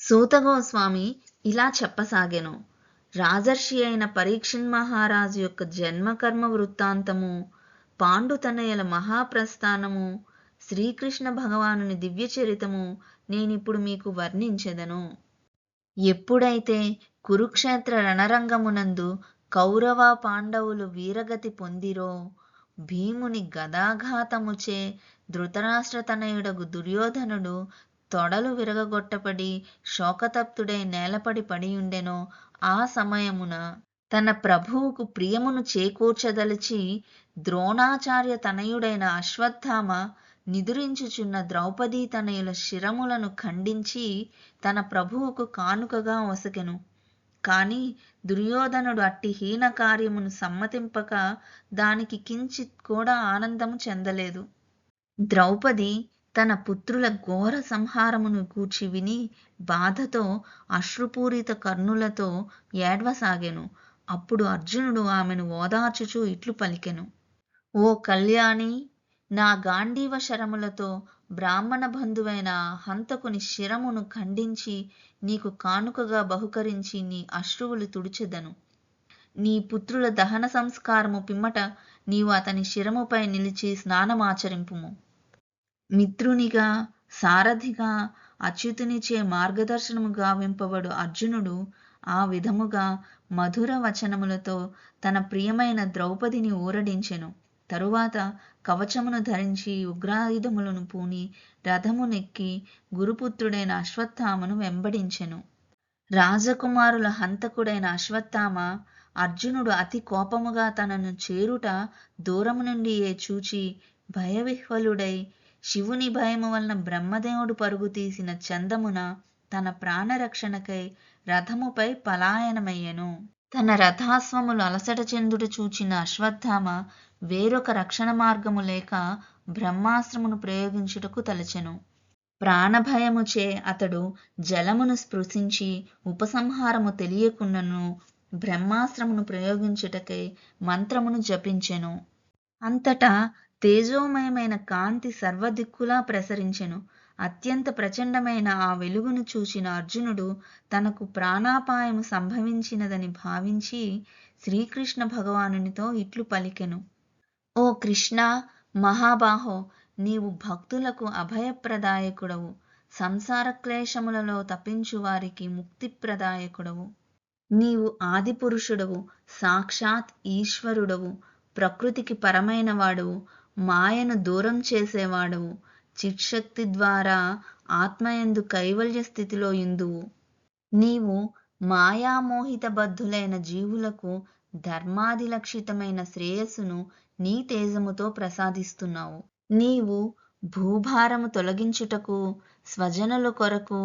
సూతగోస్వామి ఇలా చెప్పసాగెను. రాజర్షి అయిన పరీక్షన్ మహారాజు యొక్క జన్మకర్మ వృత్తాంతము పాండుతనయల మహాప్రస్థానము శ్రీకృష్ణ భగవానుని దివ్య చరితము నేనిప్పుడు మీకు వర్ణించెదను. ఎప్పుడైతే కురుక్షేత్ర రణరంగమునందు కౌరవ పాండవులు వీరగతి పొందిరో భీముని గదాఘాతముచే ధృతరాష్ట్ర తనయుడగు దుర్యోధనుడు తొడలు విరగగొట్టబడి శోకతప్తుడై నేలపడి పడియుండెనో ఆ సమయమున తన ప్రభువుకు ప్రియమును చేకూర్చదలిచి ద్రోణాచార్య తనయుడైన అశ్వత్థామ నిదురించుచున్న ద్రౌపదీ తనయుల శిరములను ఖండించి తన ప్రభువుకు కానుకగా వసకెను. కాని దుర్యోధనుడు అట్టి హీన కార్యమును సమ్మతింపక దానికి కించిత్ కూడా ఆనందము చెందలేదు. ద్రౌపది తన పుత్రుల ఘోర సంహారమును కూర్చి విని బాధతో అశ్రుపూరిత కర్ణులతో ఏడ్వసాగెను. అప్పుడు అర్జునుడు ఆమెను ఓదార్చుచూ ఇట్లు పలికెను. ఓ కళ్యాణి నా గాంధీవ శరములతో బ్రాహ్మణ బంధువైన హంతకుని శిరమును ఖండించి నీకు కానుకగా బహుకరించి నీ అశ్రువులు తుడిచెదను. నీ పుత్రుల దహన సంస్కారము పిమ్మట నీవు అతని శిరముపై నిలిచి స్నానమాచరింపుము. మిత్రునిగా సారథిగా అచ్యుతునిచే మార్గదర్శనము గావింపబడు అర్జునుడు ఆ విధముగా మధుర వచనములతో తన ప్రియమైన ద్రౌపదిని ఊరడించెను. తరువాత కవచమును ధరించి ఉగ్రాయుధములను పూని రథమునెక్కి గురుపుత్రుడైన అశ్వత్థామను వెంబడించెను. రాజకుమారుల హంతకుడైన అశ్వత్థామ అర్జునుడు అతి కోపముగా తనను చేరుట దూరము నుండియే చూచి భయవిహ్వలుడై శివుని భయము వలన బ్రహ్మదేవుడు పరుగు తీసిన చందమున తన ప్రాణరక్షణకై రథముపై పలాయనమయ్యెను. తన రథాస్వములు అలసట చెందుట చూచిన అశ్వత్థామ వేరొక రక్షణ మార్గము లేక బ్రహ్మాస్త్రమును ప్రయోగించుటకు తలచెను. ప్రాణభయముచే అతడు జలమును స్పృశించి ఉపసంహారము తెలియకున్నను బ్రహ్మాస్త్రమును ప్రయోగించుటకై మంత్రమును జపించెను. అంతటా తేజోమయమైన కాంతి సర్వదిక్కులా ప్రసరించెను. అత్యంత ప్రచండమైన ఆ వెలుగును చూసిన అర్జునుడు తనకు ప్రాణాపాయము సంభవించినదని భావించి శ్రీకృష్ణ భగవానునితో ఇట్లు పలికెను. ఓ కృష్ణ మహాబాహో నీవు భక్తులకు అభయప్రదాయకుడవు. సంసార క్లేశములలో తప్పించు వారికి ముక్తిప్రదాయకుడవు. నీవు ఆదిపురుషుడవు సాక్షాత్ ఈశ్వరుడవు ప్రకృతికి పరమైన వాడవు మాయను దూరం చేసేవాడవు చిక్షక్తి ద్వారా ఆత్మయందు కైవల్య స్థితిలో ఇందువు నీవు మాయామోహిత బద్ధులైన జీవులకు ధర్మాదిలక్షితమైన శ్రేయస్సును నీ తేజముతో ప్రసాదిస్తున్నావు. నీవు భూభారము తొలగించుటకు స్వజనుల కొరకు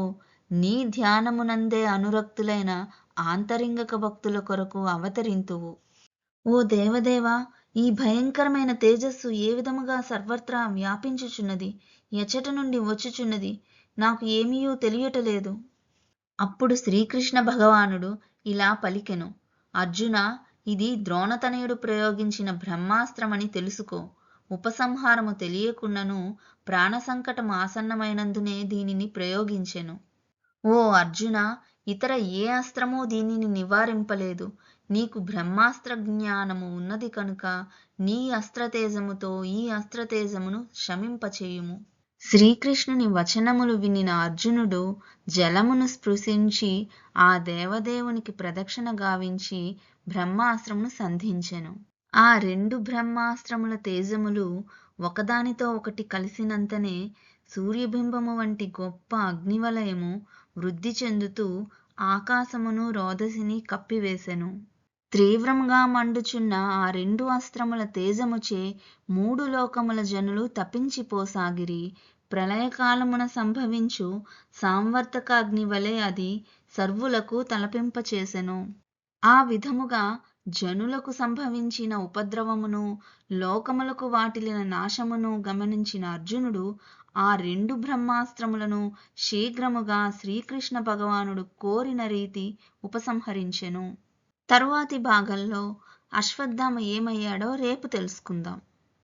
నీ ధ్యానమునందే అనురక్తులైన ఆంతరింగక భక్తుల కొరకు అవతరింతువు. ఓ దేవదేవా ఈ భయంకరమైన తేజస్సు ఏ విధముగా సర్వత్రా వ్యాపించుచున్నది? ఎచట నుండి వచ్చుచున్నది. నాకు ఏమీయూ తెలియటలేదు. అప్పుడు శ్రీకృష్ణ భగవానుడు ఇలా పలికెను. అర్జున ఇది ద్రోణతనయుడు ప్రయోగించిన బ్రహ్మాస్త్రమని తెలుసుకో. ఉపసంహారము తెలియకున్నను ప్రాణ సంకటం ఆసన్నమైనందునే దీనిని ప్రయోగించెను. ఓ అర్జున ఇతర ఏ అస్త్రమూ దీనిని నివారింపలేదు. నీకు బ్రహ్మాస్త్ర జ్ఞానము ఉన్నది కనుక నీ అస్త్రతేజముతో ఈ అస్త్రతేజమును శమింపచేయుము. శ్రీకృష్ణుని వచనములు వినిన అర్జునుడు జలమును స్పృశించి ఆ దేవదేవునికి ప్రదక్షిణ గావించి బ్రహ్మాస్త్రమును సంధించెను. ఆ రెండు బ్రహ్మాస్త్రముల తేజములు ఒకదానితో ఒకటి కలిసినంతనే సూర్యబింబము వంటి గొప్ప అగ్నివలయము వృద్ధి చెందుతూ ఆకాశమును రోదసిని కప్పివేసెను. తీవ్రంగా మండుచున్న ఆ రెండు అస్త్రముల తేజముచే మూడు లోకముల జనులు తప్పించిపోసాగిరి ప్రళయకాలమున సంభవించు సాంవర్తకాగ్ని వలె అది సర్వులకు తలపింపచేసెను. ఆ విధముగా జనులకు సంభవించిన ఉపద్రవమును లోకములకు వాటిలిన నాశమును గమనించిన అర్జునుడు ఆ రెండు బ్రహ్మాస్త్రములను శీఘ్రముగా శ్రీకృష్ణ భగవానుడు కోరిన రీతి ఉపసంహరించెను. తరువాతి భాగంలో అశ్వత్థామ ఏమయ్యాడో రేపు తెలుసుకుందాం.